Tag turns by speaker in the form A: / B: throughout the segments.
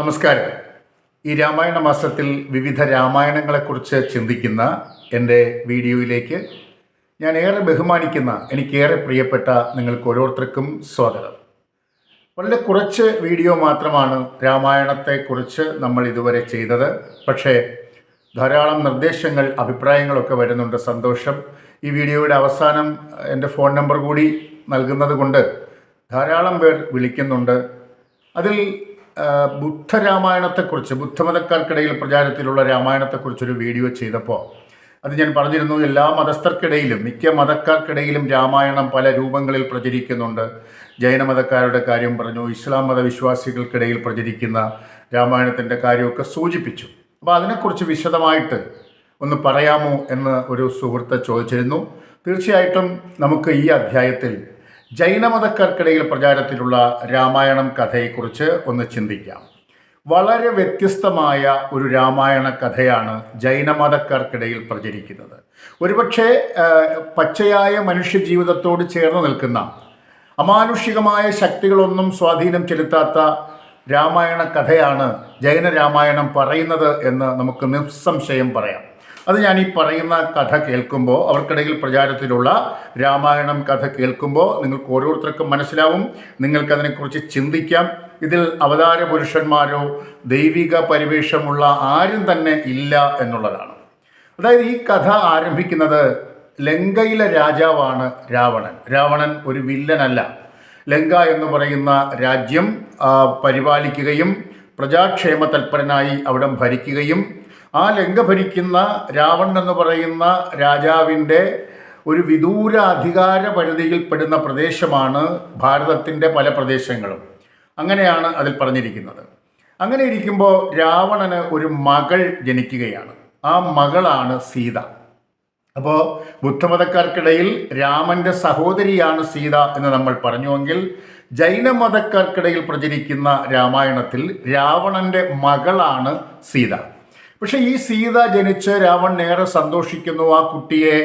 A: നമസ്കാരം. ഈ രാമായണ മാസത്തിൽ വിവിധ രാമായണങ്ങളെക്കുറിച്ച് ചിന്തിക്കുന്ന എന്റെ വീഡിയോയിലേക്ക് ഞാൻ ഏറെ ബഹുമാനിക്കുന്ന എനിക്കേറെ പ്രിയപ്പെട്ട നിങ്ങൾക്ക് ഓരോരുത്തർക്കും സ്വാഗതം. വളരെ കുറച്ച് വീഡിയോ മാത്രമാണ് രാമായണത്തെക്കുറിച്ച് നമ്മൾ ഇതുവരെ ചെയ്തത്. പക്ഷേ ധാരാളം നിർദ്ദേശങ്ങൾ അഭിപ്രായങ്ങളൊക്കെ വരുന്നുണ്ട്. സന്തോഷം. ഈ വീഡിയോയുടെ അവസാനം എന്റെ ഫോൺ നമ്പർ കൂടി നൽകുന്നത് കൊണ്ട് ധാരാളം പേർ വിളിക്കുന്നുണ്ട്. അതിൽ ബുദ്ധരാമായണത്തെക്കുറിച്ച് ബുദ്ധമതക്കാർക്കിടയിൽ പ്രചാരത്തിലുള്ള രാമായണത്തെക്കുറിച്ചൊരു വീഡിയോ ചെയ്തപ്പോൾ അത് ഞാൻ പറഞ്ഞിരുന്നു എല്ലാ മതസ്ഥർക്കിടയിലും മിക്ക മതക്കാർക്കിടയിലും രാമായണം പല രൂപങ്ങളിൽ പ്രചരിക്കുന്നുണ്ട്. ജൈന മതക്കാരുടെ കാര്യം പറഞ്ഞു ഇസ്ലാം മതവിശ്വാസികൾക്കിടയിൽ പ്രചരിക്കുന്ന രാമായണത്തിന്റെ കാര്യമൊക്കെ സൂചിപ്പിച്ചു. അപ്പോൾ അതിനെക്കുറിച്ച് വിശദമായിട്ട് ഒന്ന് പറയാമോ എന്ന് ഒരു സുഹൃത്ത് ചോദിച്ചിരുന്നു. തീർച്ചയായിട്ടും നമുക്ക് ഈ അധ്യായത്തിൽ ജൈനമതക്കാർക്കിടയിൽ പ്രചാരത്തിലുള്ള രാമായണം കഥയെക്കുറിച്ച് ഒന്ന് ചിന്തിക്കാം. വളരെ വ്യത്യസ്തമായ ഒരു രാമായണ കഥയാണ് ജൈനമതക്കാർക്കിടയിൽ പ്രചരിക്കുന്നത്. ഒരുപക്ഷെ പച്ചയായ മനുഷ്യ ജീവിതത്തോട് ചേർന്ന് നിൽക്കുന്ന അമാനുഷികമായ ശക്തികളൊന്നും സ്വാധീനം ചെലുത്താത്ത രാമായണ കഥയാണ് ജൈന രാമായണം പറയുന്നത് എന്ന് നമുക്ക് നിസ്സംശയം പറയാം. അത് ഞാൻ ഈ പറയുന്ന കഥ കേൾക്കുമ്പോൾ അവർക്കിടയിൽ പ്രചാരത്തിലുള്ള രാമായണം കഥ കേൾക്കുമ്പോൾ നിങ്ങൾക്ക് ഓരോരുത്തർക്കും മനസ്സിലാവും. നിങ്ങൾക്കതിനെക്കുറിച്ച് ചിന്തിക്കാം. ഇതിൽ അവതാര പുരുഷന്മാരോ ദൈവിക പരിവേഷമുള്ള ആരും തന്നെ ഇല്ല എന്നുള്ളതാണ്. അതായത് ഈ കഥ ആരംഭിക്കുന്നത് ലങ്കയിലെ രാജാവാണ് രാവണൻ. രാവണൻ ഒരു വില്ലനല്ല. ലങ്ക എന്ന് പറയുന്ന രാജ്യം പരിപാലിക്കുകയും പ്രജാക്ഷേമ തൽപരനായി അവിടെ ഭരിക്കുകയും ആ ലങ്ക ഭരിക്കുന്ന രാവൺ എന്ന് പറയുന്ന രാജാവിന്റെ ഒരു വിദൂര അധികാര പരിധിയിൽപ്പെടുന്ന പ്രദേശമാണ് ഭാരതത്തിന്റെ പല പ്രദേശങ്ങളും. അങ്ങനെയാണ് അതിൽ പറഞ്ഞിരിക്കുന്നത്. അങ്ങനെ ഇരിക്കുമ്പോൾ രാവണന് ഒരു മകൾ ജനിക്കുകയാണ്. ആ മകളാണ് സീത. അപ്പോൾ ബുദ്ധമതക്കാർക്കിടയിൽ രാമന്റെ സഹോദരിയാണ് സീത എന്ന് നമ്മൾ പറഞ്ഞുവെങ്കിൽ ജൈനമതക്കാർക്കിടയിൽ പ്രചരിക്കുന്ന രാമായണത്തിൽ രാവണന്റെ മകളാണ് സീത. പക്ഷെ ഈ സീത ജനിച്ച് രാവൺ ഏറെ സന്തോഷിക്കുന്നു ആ കുട്ടിയെ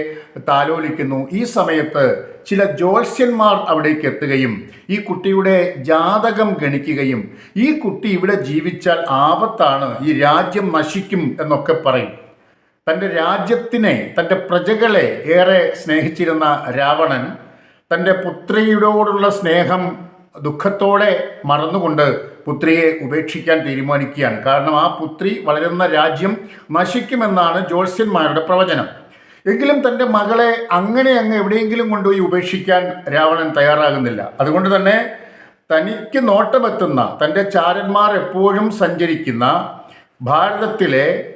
A: താലോലിക്കുന്നു. ഈ സമയത്ത് ചില ജ്യോത്സ്യന്മാർ അവിടേക്ക് എത്തുകയും ഈ കുട്ടിയുടെ ജാതകം ഗണിക്കുകയും ഈ കുട്ടി ഇവിടെ ജീവിച്ചാൽ ആപത്താണ് ഈ രാജ്യം നശിക്കും എന്നൊക്കെ പറയും. തന്റെ രാജ്യത്തിനെ തന്റെ പ്രജകളെ ഏറെ സ്നേഹിച്ചിരുന്ന രാവണൻ തന്റെ പുത്രിയോടുള്ള സ്നേഹം ദുഃഖത്തോടെ മറന്നുകൊണ്ട് പുത്രിയെ ഉപേക്ഷിക്കാൻ തീരുമാനിക്കുകയാണ്. കാരണം ആ പുത്രി വളരുന്ന രാജ്യം നശിക്കുമെന്നാണ് ജ്യോത്സ്യന്മാരുടെ പ്രവചനം. എങ്കിലും തന്റെ മകളെ അങ്ങനെ അങ്ങ് എവിടെയെങ്കിലും കൊണ്ടുപോയി ഉപേക്ഷിക്കാൻ രാവണൻ തയ്യാറാകുന്നില്ല. അതുകൊണ്ട് തന്നെ തനിക്ക് നോട്ടമെത്തുന്ന തന്റെ ചാരന്മാർ എപ്പോഴും സഞ്ചരിക്കുന്ന ഭാരതത്തിലെ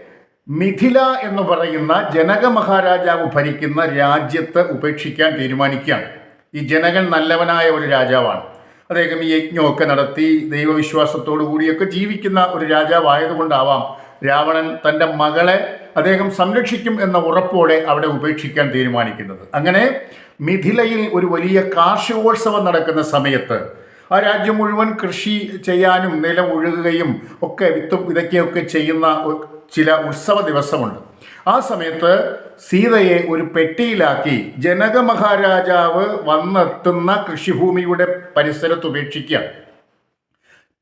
A: മിഥില എന്ന് പറയുന്ന ജനക മഹാരാജാവ് ഭരിക്കുന്ന രാജ്യത്ത് ഉപേക്ഷിക്കാൻ തീരുമാനിക്കുകയാണ്. ഈ ജനകൻ നല്ലവനായ ഒരു രാജാവാണ്. അദ്ദേഹം ഈ യജ്ഞമൊക്കെ നടത്തി ദൈവവിശ്വാസത്തോടു കൂടിയൊക്കെ ജീവിക്കുന്ന ഒരു രാജാവായതുകൊണ്ടാവാം രാവണൻ തന്റെ മകളെ അദ്ദേഹം സംരക്ഷിക്കും എന്ന ഉറപ്പോടെ അവിടെ ഉപേക്ഷിക്കാൻ തീരുമാനിക്കുന്നത്. അങ്ങനെ മിഥിലയിൽ ഒരു വലിയ കാർഷികോത്സവം നടക്കുന്ന സമയത്ത് ആ രാജ്യം മുഴുവൻ കൃഷി ചെയ്യാനും നിലം ഒഴുകുകയും ഒക്കെ വിത്തും ഇതൊക്കെയൊക്കെ ചെയ്യുന്ന ചില ഉത്സവ ദിവസമുണ്ട്. ആ സമയത്ത് സീതയെ ഒരു പെട്ടിയിലാക്കി ജനക മഹാരാജാവ് വന്നെത്തുന്ന കൃഷിഭൂമിയുടെ പരിസരത്ത് ഉപേക്ഷിക്കുക.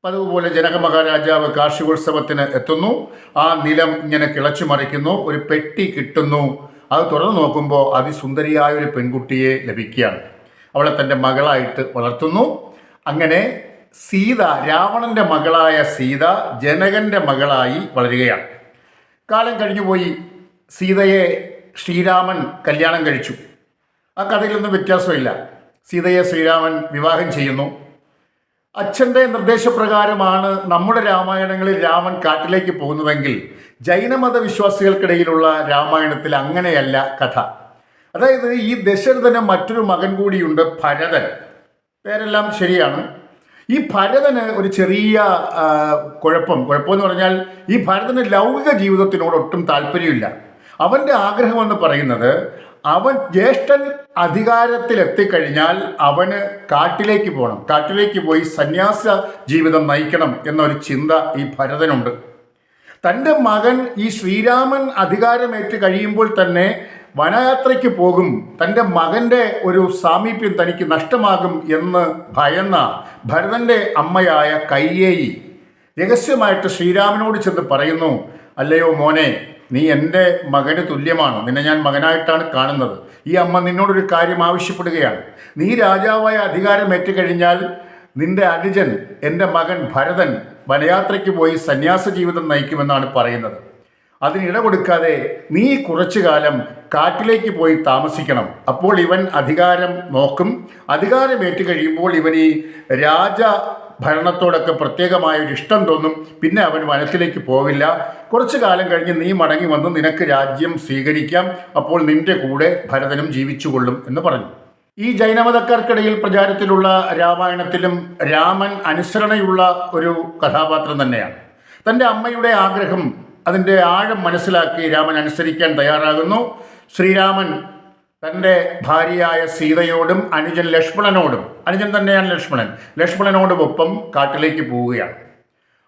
A: പതിവുപോലെ ജനക മഹാരാജാവ് കാർഷികോത്സവത്തിന് എത്തുന്നു. ആ നിലം ഇങ്ങനെ കിളച്ചു മറിക്കുന്നു. ഒരു പെട്ടി കിട്ടുന്നു. അത് തുറന്നു നോക്കുമ്പോൾ അതിസുന്ദരിയായ ഒരു പെൺകുട്ടിയെ ലഭിക്കുകയാണ്. അവളെ തന്റെ മകളായിട്ട് വളർത്തുന്നു. അങ്ങനെ സീത രാവണന്റെ മകളായ സീത ജനകന്റെ മകളായി വളരുകയാണ്. കാലം കഴിഞ്ഞുപോയി സീതയെ ശ്രീരാമൻ കല്യാണം കഴിച്ചു. ആ കഥയിലൊന്നും വ്യത്യാസമില്ല. സീതയെ ശ്രീരാമൻ വിവാഹം ചെയ്യുന്നു. അച്ഛന്റെ നിർദ്ദേശപ്രകാരമാണ് നമ്മുടെ രാമായണങ്ങളിൽ രാമൻ കാട്ടിലേക്ക് പോകുന്നതെങ്കിൽ ജൈനമത വിശ്വാസികൾക്കിടയിലുള്ള രാമായണത്തിൽ അങ്ങനെയല്ല കഥ. അതായത് ഈ ദശരഥന് മറ്റൊരു മകൻ കൂടിയുണ്ട് ഭരതൻ. പേരെല്ലാം ശരിയാണ്. ഈ ഭരതന് ഒരു ചെറിയ കുഴപ്പം. കുഴപ്പം കുഴപ്പമെന്ന് പറഞ്ഞാൽ ഈ ഭരതന് ലൗകിക ജീവിതത്തിനോട് ഒട്ടും താല്പര്യമില്ല. അവന്റെ ആഗ്രഹം എന്ന് പറയുന്നത് അവൻ ജ്യേഷ്ഠൻ അധികാരത്തിലെത്തിക്കഴിഞ്ഞാൽ അവന് കാട്ടിലേക്ക് പോകണം കാട്ടിലേക്ക് പോയി സന്യാസ ജീവിതം നയിക്കണം എന്നൊരു ചിന്ത ഈ ഭരതനുണ്ട്. തന്റെ മകൻ ഈ ശ്രീരാമൻ അധികാരമേറ്റ് കഴിയുമ്പോൾ തന്നെ വനയാത്രയ്ക്ക് പോകും. തന്റെ മകന്റെ ഒരു സാമീപ്യം തനിക്ക് നഷ്ടമാകും എന്ന് ഭയന്ന ഭരതന്റെ അമ്മയായ കയ്യേയി രഹസ്യമായിട്ട് ശ്രീരാമനോട് ചെന്ന് പറയുന്നു അല്ലയോ മോനെ നീ എന്റെ മകന് തുല്യമാണ്. നിന്നെ ഞാൻ മകനായിട്ടാണ് കാണുന്നത്. ഈ അമ്മ നിന്നോടൊരു കാര്യം ആവശ്യപ്പെടുകയാണ്. നീ രാജാവായ അധികാരം ഏറ്റുകഴിഞ്ഞാൽ നിന്റെ അനുജൻ എന്റെ മകൻ ഭരതൻ വനയാത്രയ്ക്ക് പോയി സന്യാസ ജീവിതം നയിക്കുമെന്നാണ് പറയുന്നത്. അതിനിട കൊടുക്കാതെ നീ കുറച്ചു കാലം കാട്ടിലേക്ക് പോയി താമസിക്കണം. അപ്പോൾ ഇവൻ അധികാരം നോക്കും. അധികാരം ഏറ്റുകഴിയുമ്പോൾ ഇവൻ ഈ രാജ ഭരണത്തോടൊക്കെ പ്രത്യേകമായ ഒരു ഇഷ്ടം തോന്നും. പിന്നെ അവൻ വനത്തിലേക്ക് പോവില്ല. കുറച്ചു കാലം കഴിഞ്ഞ് നീ മടങ്ങി വന്ന് നിനക്ക് രാജ്യം സ്വീകരിക്കാം. അപ്പോൾ നിന്റെ കൂടെ ഭരതനും ജീവിച്ചുകൊള്ളും എന്ന് പറഞ്ഞു. ഈ ജൈനമതക്കാർക്കിടയിൽ പ്രചാരത്തിലുള്ള രാമായണത്തിലും രാമൻ അനുസരണയുള്ള ഒരു കഥാപാത്രം തന്നെയാണ്. തന്റെ അമ്മയുടെ ആഗ്രഹം അതിന്റെ ആഴം മനസ്സിലാക്കി രാമൻ അനുസരിക്കാൻ തയ്യാറാകുന്നു. ശ്രീരാമൻ തന്റെ ഭാര്യയായ സീതയോടും അനുജൻ ലക്ഷ്മണനോടും അനുജൻ തന്നെയാണ് ലക്ഷ്മണൻ ലക്ഷ്മണനോടുമൊപ്പം കാട്ടിലേക്ക് പോവുകയാണ്.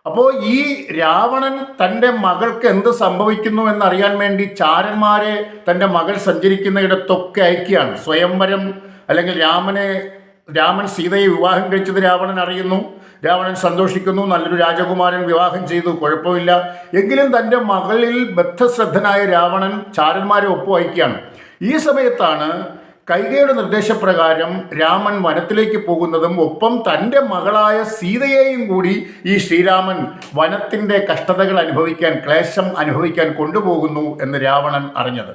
A: അപ്പോൾ ഈ രാവണൻ തന്റെ മകൾക്ക് എന്ത് സംഭവിക്കുന്നു എന്നറിയാൻ വേണ്ടി ചാരന്മാരെ തന്റെ മകൾ സഞ്ചരിക്കുന്നിടത്തൊക്കെ അയക്കുകയാണ്. സ്വയംവരം അല്ലെങ്കിൽ രാമനെ രാമൻ സീതയെ വിവാഹം കഴിച്ചത് രാവണൻ അറിയുന്നു. രാവണൻ സന്തോഷിക്കുന്നു നല്ലൊരു രാജകുമാരൻ വിവാഹം ചെയ്തു കുഴപ്പമില്ല. എങ്കിലും തന്റെ മകളിൽ ബദ്ധശ്രദ്ധനായ രാവണൻ ചാരന്മാരെ ഒപ്പുവയ്ക്കുകയാണ് ഈ സമയത്താണ് കൈകയുടെ നിർദ്ദേശപ്രകാരം രാമൻ വനത്തിലേക്ക് പോകുന്നതും ഒപ്പം തന്റെ മകളായ സീതയെയും കൂടി ഈ ശ്രീരാമൻ വനത്തിന്റെ കഷ്ടതകൾ അനുഭവിക്കാൻ ക്ലേശം അനുഭവിക്കാൻ കൊണ്ടുപോകുന്നു എന്ന് രാവണൻ അറിഞ്ഞത്.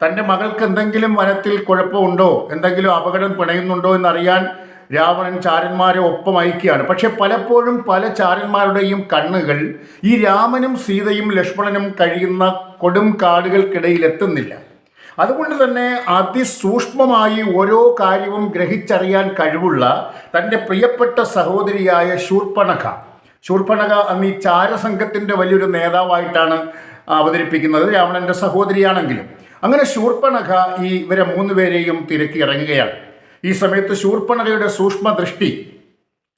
A: തന്റെ മകൾക്ക് എന്തെങ്കിലും വനത്തിൽ കുഴപ്പമുണ്ടോ? എന്തെങ്കിലും അപകടം പിണയുന്നുണ്ടോ എന്നറിയാൻ രാവണൻ ചാരന്മാരെ ഒപ്പം അയക്കുകയാണ്. പക്ഷെ പലപ്പോഴും പല ചാരന്മാരുടെയും കണ്ണുകൾ ഈ രാമനും സീതയും ലക്ഷ്മണനും കഴിയുന്ന കൊടും കാടുകൾക്കിടയിൽ എത്തുന്നില്ല. അതുകൊണ്ട് തന്നെ അതിസൂക്ഷ്മമായി ഓരോ കാര്യവും ഗ്രഹിച്ചറിയാൻ കഴിവുള്ള തന്റെ പ്രിയപ്പെട്ട സഹോദരിയായ ശൂർപ്പണക ശൂർപ്പണക അന്ന് ഈ ചാരസംഘത്തിന്റെ വലിയൊരു നേതാവായിട്ടാണ് അവതരിപ്പിക്കുന്നത്. രാവണന്റെ സഹോദരിയാണെങ്കിലും. അങ്ങനെ ശൂർപ്പണക ഈ ഇവരെ മൂന്ന് പേരെയും തിരക്കി ഇറങ്ങുകയാണ് ഈ സമയത്ത് ശൂർപ്പണകയുടെ സൂക്ഷ്മ ദൃഷ്ടി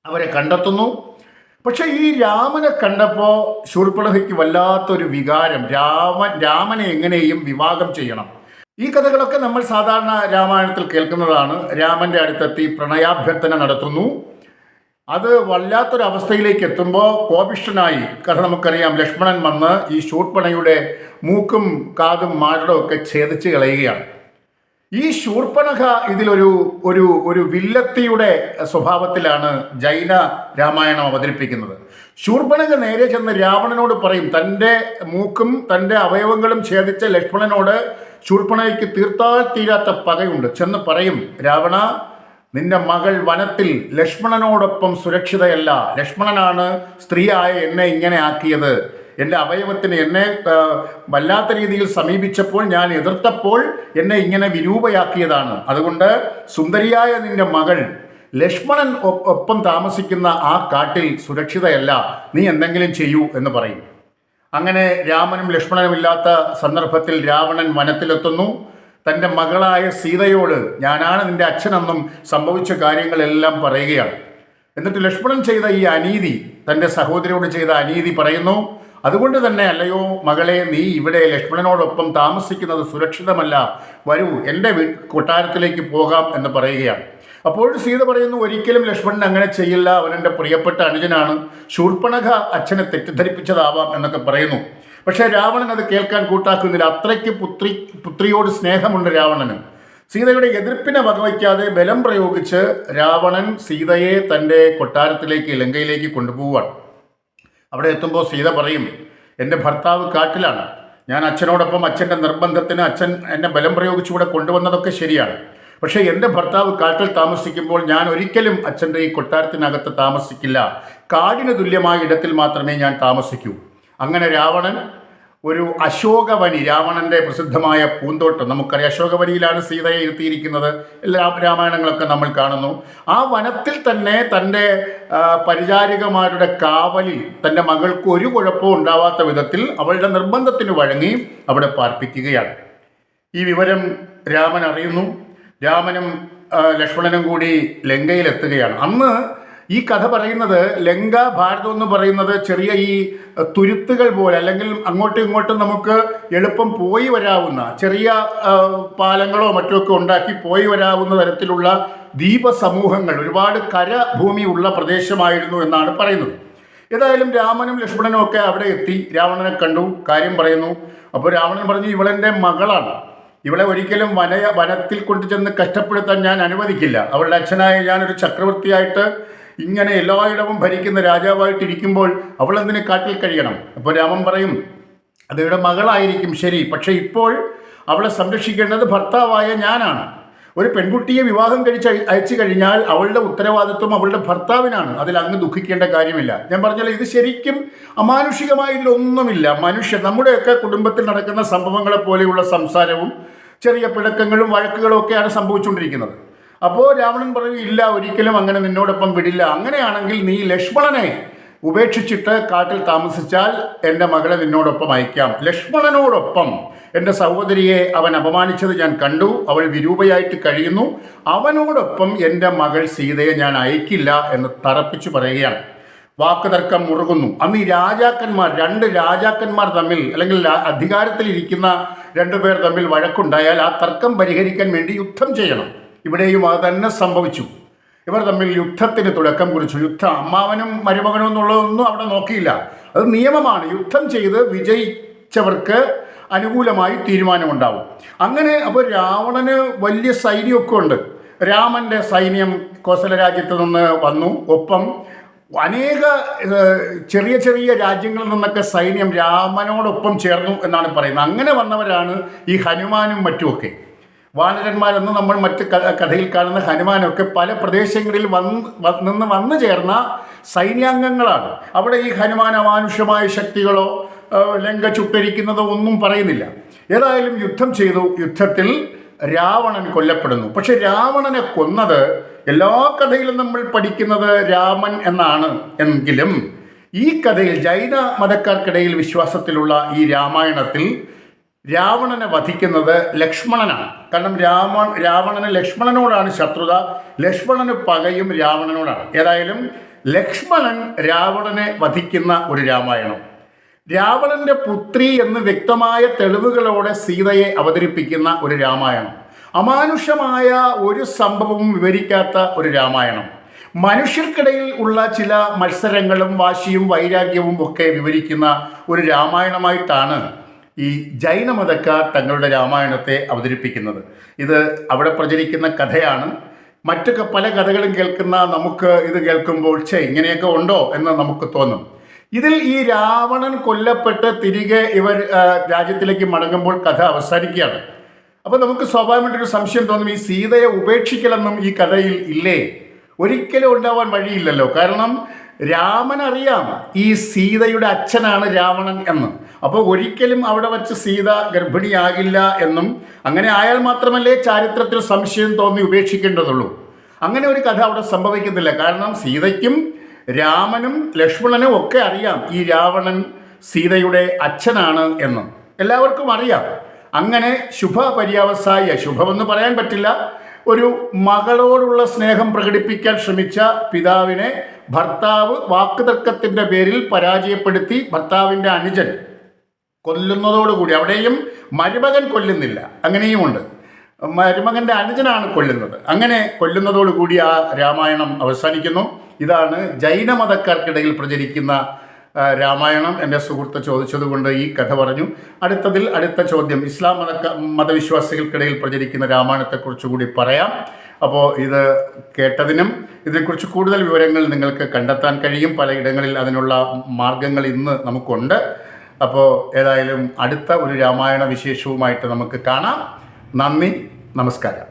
A: അവരെ കണ്ടെത്തുന്നു. പക്ഷെ ഈ രാമനെ കണ്ടപ്പോൾ ശൂർപ്പണഹയ്ക്ക് വല്ലാത്തൊരു വികാരം. രാമൻ രാമനെ എങ്ങനെയും വിവാഹം ചെയ്യണം. ഈ കഥകളൊക്കെ നമ്മൾ സാധാരണ രാമായണത്തിൽ കേൾക്കുന്നതാണ്. രാമന്റെ അടുത്തെത്തി പ്രണയാഭ്യർത്ഥന നടത്തുന്നു. അത് വല്ലാത്തൊരവസ്ഥയിലേക്ക് എത്തുമ്പോൾ കോപിഷ്ഠനായി കഥ നമുക്കറിയാം ലക്ഷ്മണൻ വന്ന് ഈ ശൂർപ്പണയുടെ മൂക്കും കാതും മാരടവും ഒക്കെ ഛേദിച്ച് കളയുകയാണ്. ഈ ശൂർപ്പണഖ ഇതിലൊരു ഒരു ഒരു വില്ലത്തിയുടെ സ്വഭാവത്തിലാണ് ജൈന രാമായണം അവതരിപ്പിക്കുന്നത്. ശൂർപ്പണഖ നേരെ ചെന്ന് രാവണനോട് പറയും തന്റെ മൂക്കും തന്റെ അവയവങ്ങളും ഛേദിച്ച ലക്ഷ്മണനോട് ശൂർപ്പണയ്ക്ക് തീർത്താൽ തീരാത്ത പകയുണ്ട്. ചെന്ന് പറയും രാവണ നിന്റെ മകൾ വനത്തിൽ ലക്ഷ്മണനോടൊപ്പം സുരക്ഷിതയല്ല. ലക്ഷ്മണനാണ് സ്ത്രീയായ എന്നെ ഇങ്ങനെ ആക്കിയത്. എന്റെ അവയവത്തിന് എന്നെ വല്ലാത്ത രീതിയിൽ സമീപിച്ചപ്പോൾ ഞാൻ എതിർത്തപ്പോൾ എന്നെ ഇങ്ങനെ വിരൂപയാക്കിയതാണ്. അതുകൊണ്ട് സുന്ദരിയായ നിന്റെ മകൾ ലക്ഷ്മണൻ ഒപ്പം താമസിക്കുന്ന ആ കാട്ടിൽ സുരക്ഷിതയല്ല നീ എന്തെങ്കിലും ചെയ്യൂ എന്ന് പറയും. അങ്ങനെ രാമനും ലക്ഷ്മണനും ഇല്ലാത്ത സന്ദർഭത്തിൽ രാവണൻ വനത്തിലെത്തുന്നു. തന്റെ മകളായ സീതയോട് ഞാനാണ് നിന്റെ അച്ഛനെന്നും സംഭവിച്ച കാര്യങ്ങളെല്ലാം പറയുകയാണ്. എന്നിട്ട് ലക്ഷ്മണൻ ചെയ്ത ഈ അനീതി തന്റെ സഹോദരിയോട് ചെയ്ത അനീതി പറയുന്നു. അതുകൊണ്ട് തന്നെ അല്ലയോ മകളെ നീ ഇവിടെ ലക്ഷ്മണനോടൊപ്പം താമസിക്കുന്നത് സുരക്ഷിതമല്ല. വരൂ എന്റെ വീ കൊട്ടാരത്തിലേക്ക് പോകാം എന്ന് പറയുകയാണ്. അപ്പോൾ സീത പറയുന്നു ഒരിക്കലും ലക്ഷ്മണൻ അങ്ങനെ ചെയ്യില്ല. അവൻ എന്റെ പ്രിയപ്പെട്ട അനുജനാണ്. ശൂർപ്പണഖ അച്ഛനെ തെറ്റിദ്ധരിപ്പിച്ചതാവാം എന്നൊക്കെ പറയുന്നു. പക്ഷേ രാവണൻ അത് കേൾക്കാൻ കൂട്ടാക്കുന്നില്ല. അത്രയ്ക്ക് പുത്രി പുത്രിയോട് സ്നേഹമുണ്ട് രാവണന്. സീതയുടെ എതിർപ്പിനെ വകവയ്ക്കാതെ ബലം പ്രയോഗിച്ച് രാവണൻ സീതയെ തന്റെ കൊട്ടാരത്തിലേക്ക് ലങ്കയിലേക്ക് കൊണ്ടുപോവുകയാണ്. അവിടെ എത്തുമ്പോൾ സീത പറയും എന്റെ ഭർത്താവ് കാട്ടിലാണ്. ഞാൻ അച്ഛനോടൊപ്പം അച്ഛന്റെ നിർബന്ധത്തിന് അച്ഛൻ എന്നെ ബലം പ്രയോഗിച്ച് ഇവിടെ കൊണ്ടുവന്നതൊക്കെ ശരിയാണ്. പക്ഷേ എന്റെ ഭർത്താവ് കാട്ടിൽ താമസിക്കുമ്പോൾ ഞാൻ ഒരിക്കലും അച്ഛന്റെ ഈ കൊട്ടാരത്തിനകത്ത് താമസിക്കില്ല. കാടിന് തുല്യമായ ഇടത്തിൽ മാത്രമേ ഞാൻ താമസിക്കൂ. അങ്ങനെ രാവണൻ ഒരു അശോകവനി രാവണന്റെ പ്രസിദ്ധമായ പൂന്തോട്ടം. നമുക്കറിയാം അശോകവനിയിലാണ് സീതയെ ഇരുത്തിയിരിക്കുന്നത്. എല്ലാ രാമായണങ്ങളൊക്കെ നമ്മൾ കാണുന്നു. ആ വനത്തിൽ തന്നെ തന്റെ പരിചാരികമാരുടെ കാവലിൽ തന്റെ മകൾക്ക് ഒരു കുഴപ്പവും ഉണ്ടാവാത്ത വിധത്തിൽ അവളുടെ നിർബന്ധത്തിന് വഴങ്ങി അവിടെ പാർപ്പിക്കുകയാണ്. ഈ വിവരം രാമൻ അറിയുന്നു. രാമനും ലക്ഷ്മണനും കൂടി ലങ്കയിലെത്തുകയാണ്. അന്ന് ഈ കഥ പറയുന്നത് ലങ്ക ഭാരതം എന്ന് പറയുന്നത് ചെറിയ ഈ തുരുത്തുകൾ പോലെ അല്ലെങ്കിൽ അങ്ങോട്ടും ഇങ്ങോട്ടും നമുക്ക് എളുപ്പം പോയി വരാവുന്ന ചെറിയ പാലങ്ങളോ മറ്റോ ഒക്കെ ഉണ്ടാക്കി പോയി വരാവുന്ന തരത്തിലുള്ള ദ്വീപ സമൂഹങ്ങൾ ഒരുപാട് കരഭൂമി ഉള്ള പ്രദേശമായിരുന്നു എന്നാണ് പറയുന്നത്. ഏതായാലും രാമനും ലക്ഷ്മണനും ഒക്കെ അവിടെ എത്തി. രാവണനെ കണ്ടു കാര്യം പറയുന്നു. അപ്പോൾ രാവണൻ പറഞ്ഞു ഇവളെന്റെ മകളാണ്. ഇവളെ ഒരിക്കലും വന വനത്തിൽ കൊണ്ടുചെന്ന് കഷ്ടപ്പെടുത്താൻ ഞാൻ അനുവദിക്കില്ല. അവളുടെ അച്ഛനായ ഞാനൊരു ചക്രവർത്തിയായിട്ട് ഇങ്ങനെ എല്ലായിടവും ഭരിക്കുന്ന രാജാവായിട്ടിരിക്കുമ്പോൾ അവൾ എന്തിന് കാട്ടിൽ കഴിയണം? അപ്പോൾ രാമൻ പറയും അതയുടെ മകളായിരിക്കും ശരി പക്ഷേ ഇപ്പോൾ അവളെ സംരക്ഷിക്കേണ്ടത് ഭർത്താവായ ഞാനാണ്. ഒരു പെൺകുട്ടിയെ വിവാഹം കഴിച്ച് അയച്ചു കഴിഞ്ഞാൽ അവളുടെ ഉത്തരവാദിത്വം അവളുടെ ഭർത്താവിനാണ്. അതിൽ അങ്ങ് ദുഃഖിക്കേണ്ട കാര്യമില്ല. ഞാൻ പറഞ്ഞല്ലോ ഇത് ശരിക്കും അമാനുഷികമായ ഇതിലൊന്നുമില്ല. മനുഷ്യൻ നമ്മുടെയൊക്കെ കുടുംബത്തിൽ നടക്കുന്ന സംഭവങ്ങളെ പോലെയുള്ള സംസാരവും ചെറിയ പിടക്കങ്ങളും വഴക്കുകളും ഒക്കെയാണ് സംഭവിച്ചുകൊണ്ടിരിക്കുന്നത്. അപ്പോൾ രാവണൻ പറയും ഇല്ല ഒരിക്കലും അങ്ങനെ നിന്നോടൊപ്പം വിടില്ല. അങ്ങനെയാണെങ്കിൽ നീ ലക്ഷ്മണനെ ഉപേക്ഷിച്ചിട്ട് കാട്ടിൽ താമസിച്ചാൽ എന്റെ മകളെ നിന്നോടൊപ്പം അയക്കാം. ലക്ഷ്മണനോടൊപ്പം എന്റെ സഹോദരിയെ അവൻ അപമാനിച്ചത് ഞാൻ കണ്ടു. അവൾ വിരൂപയായിട്ട് കഴിയുന്നു. അവനോടൊപ്പം എന്റെ മകൾ സീതയെ ഞാൻ അയക്കില്ല എന്ന് തറപ്പിച്ചു പറയുകയാണ്. വാക്കുതർക്കം മുറുകുന്നു. അന്ന് ഈ രാജാക്കന്മാർ രണ്ട് രാജാക്കന്മാർ തമ്മിൽ അല്ലെങ്കിൽ അധികാരത്തിലിരിക്കുന്ന രണ്ടുപേർ തമ്മിൽ വഴക്കുണ്ടായാൽ ആ തർക്കം പരിഹരിക്കാൻ വേണ്ടി യുദ്ധം ചെയ്യണം. ഇവിടെയും അത് തന്നെ സംഭവിച്ചു. ഇവർ തമ്മിൽ യുദ്ധത്തിന് തുടക്കം കുറിച്ചു. യുദ്ധം അമ്മാവനും മരുമകനും എന്നുള്ളതൊന്നും അവിടെ നോക്കിയില്ല. അത് നിയമമാണ്. യുദ്ധം ചെയ്ത് വിജയിച്ചവർക്ക് അനുകൂലമായി തീരുമാനമുണ്ടാവും. അങ്ങനെ അപ്പോൾ രാവണന് വലിയ സൈന്യമൊക്കെ ഉണ്ട്. രാമന്റെ സൈന്യം കോസല രാജ്യത്ത് നിന്ന് വന്നു. ഒപ്പം അനേക ചെറിയ ചെറിയ രാജ്യങ്ങളിൽ നിന്നൊക്കെ സൈന്യം രാമനോടൊപ്പം ചേർന്നു എന്നാണ് പറയുന്നത്. അങ്ങനെ വന്നവരാണ് ഈ ഹനുമാനും മറ്റുമൊക്കെ. വാനരന്മാരെന്ന് നമ്മൾ മറ്റ് കഥയിൽ കാണുന്ന ഹനുമാനൊക്കെ പല പ്രദേശങ്ങളിൽ വന്ന് നിന്ന് വന്നു ചേർന്ന സൈന്യാംഗങ്ങളാണ്. അവിടെ ഈ ഹനുമാൻ അമാനുഷ്യമായ ശക്തികളോ ലങ്ക ചുട്ടരിക്കുന്നതോ ഒന്നും പറയുന്നില്ല. ഏതായാലും യുദ്ധം ചെയ്തു. യുദ്ധത്തിൽ രാവണൻ കൊല്ലപ്പെടുന്നു. പക്ഷെ രാവണനെ കൊന്നത് എല്ലാ കഥയിലും നമ്മൾ പഠിക്കുന്നത് രാമൻ എന്നാണ് എങ്കിലും ഈ കഥയിൽ ജൈന മതക്കാർക്കിടയിൽ വിശ്വാസത്തിലുള്ള ഈ രാമായണത്തിൽ രാവണനെ വധിക്കുന്നത് ലക്ഷ്മണനാണ്. കാരണം രാമ രാവണന് ലക്ഷ്മണനോടാണ് ശത്രുത. ലക്ഷ്മണന് പകയും രാവണനോടാണ്. ഏതായാലും ലക്ഷ്മണൻ രാവണനെ വധിക്കുന്ന ഒരു രാമായണം. രാവണന്റെ പുത്രി എന്ന് വ്യക്തമായ തെളിവുകളോടെ സീതയെ അവതരിപ്പിക്കുന്ന ഒരു രാമായണം. അമാനുഷമായ ഒരു സംഭവവും വിവരിക്കാത്ത ഒരു രാമായണം. മനുഷ്യർക്കിടയിൽ ഉള്ള ചില മത്സരങ്ങളും വാശിയും വൈരാഗ്യവും ഒക്കെ വിവരിക്കുന്ന ഒരു രാമായണമായിട്ടാണ് ഈ ജൈനമതക്കാർ തങ്ങളുടെ രാമായണത്തെ അവതരിപ്പിക്കുന്നത്. ഇത് അവിടെ പ്രചരിക്കുന്ന കഥയാണ്. മറ്റൊക്കെ പല കഥകളും കേൾക്കുന്ന നമുക്ക് ഇത് കേൾക്കുമ്പോൾ ഛേ ഇങ്ങനെയൊക്കെ ഉണ്ടോ എന്ന് നമുക്ക് തോന്നും. ഇതിൽ ഈ രാവണൻ കൊല്ലപ്പെട്ട് തിരികെ ഇവർ രാജ്യത്തിലേക്ക് മടങ്ങുമ്പോൾ കഥ അവസാനിക്കുകയാണ്. അപ്പോൾ നമുക്ക് സ്വാഭാവികമായിട്ടൊരു സംശയം തോന്നും ഈ സീതയെ ഉപേക്ഷിക്കലെന്നും ഈ കഥയിൽ ഇല്ലേ? ഒരിക്കലും ഉണ്ടാവാൻ വഴിയില്ലല്ലോ. കാരണം രാമൻ അറിയാം ഈ സീതയുടെ അച്ഛനാണ് രാവണൻ എന്ന്. അപ്പോൾ ഒരിക്കലും അവിടെ വച്ച് സീത ഗർഭിണിയാകില്ല എന്നും അങ്ങനെ ആയാൽ മാത്രമല്ലേ ചാരിത്രത്തിൽ സംശയം തോന്നി ഉപേക്ഷിക്കേണ്ടതുള്ളൂ. അങ്ങനെ ഒരു കഥ അവിടെ സംഭവിക്കുന്നില്ല. കാരണം സീതയ്ക്കും രാമനും ലക്ഷ്മണനും ഒക്കെ അറിയാം ഈ രാവണൻ സീതയുടെ അച്ഛനാണ് എന്ന്. എല്ലാവർക്കും അറിയാം. അങ്ങനെ ശുഭ പര്യാവസായ ശുഭമെന്ന് പറയാൻ പറ്റില്ല ഒരു മകളോടുള്ള സ്നേഹം പ്രകടിപ്പിക്കാൻ ശ്രമിച്ച പിതാവിനെ ഭർത്താവ് വാക്കുതർക്കത്തിന്റെ പേരിൽ പരാജയപ്പെടുത്തി ഭർത്താവിന്റെ അനുജൻ കൊല്ലുന്നതോടുകൂടി അവിടെയും മരുമകൻ കൊല്ലുന്നില്ല. അങ്ങനെയുമുണ്ട്. മരുമകന്റെ അനുജനാണ് കൊല്ലുന്നത്. അങ്ങനെ കൊല്ലുന്നതോടുകൂടി ആ രാമായണം അവസാനിക്കുന്നു. ഇതാണ് ജൈനമതക്കാർക്കിടയിൽ പ്രചരിക്കുന്ന രാമായണം. എന്റെ സുഹൃത്ത് ചോദിച്ചതുകൊണ്ട് ഈ കഥ പറഞ്ഞു. അടുത്തതിൽ അടുത്ത ചോദ്യം. ഇസ്ലാം മത മതവിശ്വാസികൾക്കിടയിൽ പ്രചരിക്കുന്ന രാമായണത്തെക്കുറിച്ച് കൂടി പറയാം. അപ്പോൾ ഇത് കേട്ടതിനും ഇതിനെക്കുറിച്ച് കൂടുതൽ വിവരങ്ങൾ നിങ്ങൾക്ക് കണ്ടെത്താൻ കഴിയും. പലയിടങ്ങളിൽ അതിനുള്ള മാർഗങ്ങൾ ഇന്ന് നമുക്കുണ്ട്. അപ്പോൾ ഏതായാലും അടുത്ത ഒരു രാമായണ വിശേഷവുമായിട്ട് നമുക്ക് കാണാം. നന്ദി നമസ്കാരം.